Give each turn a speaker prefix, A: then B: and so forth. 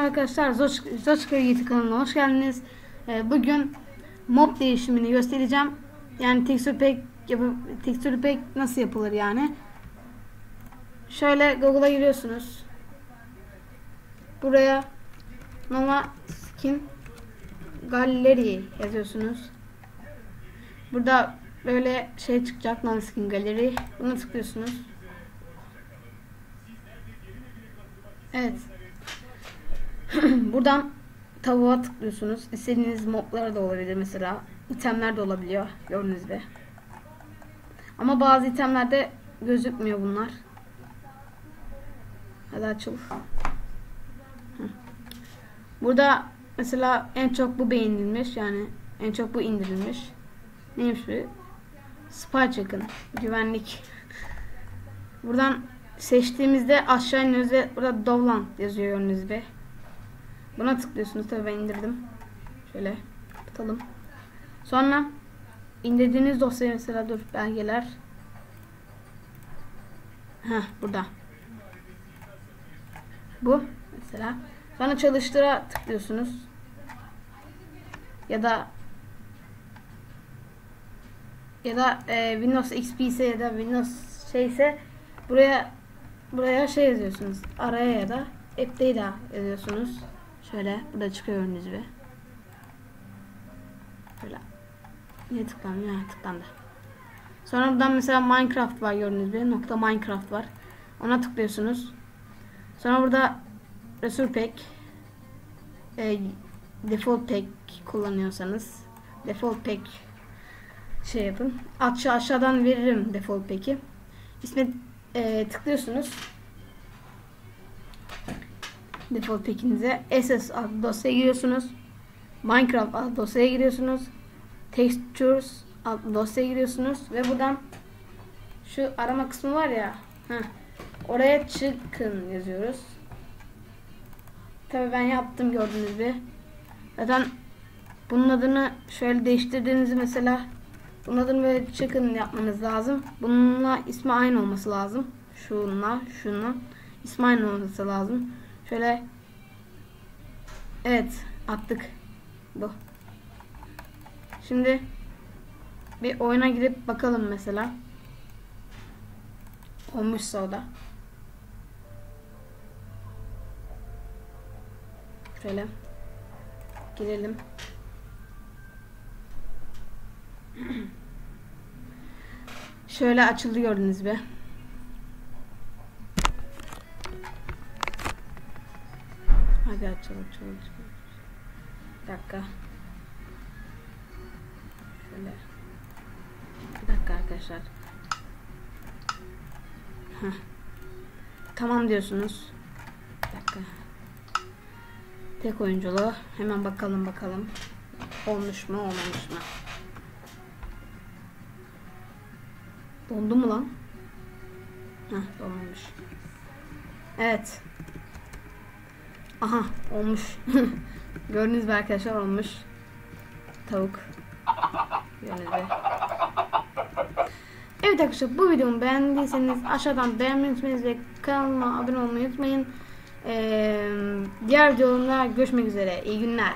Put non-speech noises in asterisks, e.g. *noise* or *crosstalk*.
A: arkadaşlar Zoçka YouTube kanalına hoş geldiniz. Ee, bugün mob değişimini göstereceğim. Yani pack yapı, texture pack nasıl yapılır yani. Şöyle Google'a giriyorsunuz. Buraya Nova Skin Gallery yazıyorsunuz. Burada böyle şey çıkacak Nova Skin Gallery. Buna tıklıyorsunuz. Evet. *clears throat* Buradan tavuğa tıklıyorsunuz. İstediğiniz moblara da olabilir mesela. İtemler de olabiliyor gördüğünüz gibi. Ama bazı itemlerde gözükmüyor bunlar. Hadi açıl. Burada mesela en çok bu beğenilmiş yani en çok bu indirilmiş. Neymiş bu? Spy Chicken. Güvenlik. Buradan seçtiğimizde aşağı iniyoruz ve burada Dovland yazıyor gördüğünüz gibi. Buna tıklıyorsunuz. Tabii ben indirdim. Şöyle tutalım. Sonra indirdiğiniz dosya mesela dur belgeler. Heh burada. Bu mesela. Sonra çalıştıra tıklıyorsunuz. Ya da ya da e, Windows XP ise ya da Windows şeyse buraya buraya şey yazıyorsunuz. Araya ya da App'te yazıyorsunuz. Şöyle burada çıkıyor gördüğünüz gibi. Böyle. Niye tıklanmıyor? Ha, tıklandı. Sonra buradan mesela Minecraft var gördüğünüz gibi. Nokta Minecraft var. Ona tıklıyorsunuz. Sonra burada Resource Pack e, Default Pack kullanıyorsanız Default Pack şey yapın. Aşağı aşağıdan veririm Default Pack'i. İsme e, tıklıyorsunuz default pack'inize SS adlı dosyaya giriyorsunuz. Minecraft adlı dosyaya giriyorsunuz. Textures adlı dosyaya giriyorsunuz ve buradan şu arama kısmı var ya heh, oraya çıkın yazıyoruz. Tabii ben yaptım gördüğünüz gibi. Zaten bunun adını şöyle değiştirdiğinizi mesela bunun adını böyle çıkın yapmanız lazım. Bununla ismi aynı olması lazım. Şunla, şunla ismi aynı olması lazım. Şöyle Evet attık. Bu. Şimdi bir oyuna gidip bakalım mesela. Olmuşsa o da. Şöyle girelim. *clears throat* Şöyle açıldı gördünüz be. Hadi açalım açalım. Bir dakika. Şöyle. Bir dakika arkadaşlar. Tamam diyorsunuz. Bir dakika. Tek oyunculu. Hemen bakalım bakalım. Olmuş mu olmamış mı? Dondu mu lan? Heh donmamış. Evet. Aha olmuş. *laughs* Gördünüz mü arkadaşlar olmuş. Tavuk. Gördüğünüz Evet arkadaşlar bu videomu beğendiyseniz aşağıdan beğenmeyi unutmayın ve kanalıma abone olmayı unutmayın. Ee, diğer videolarımda görüşmek üzere. İyi günler.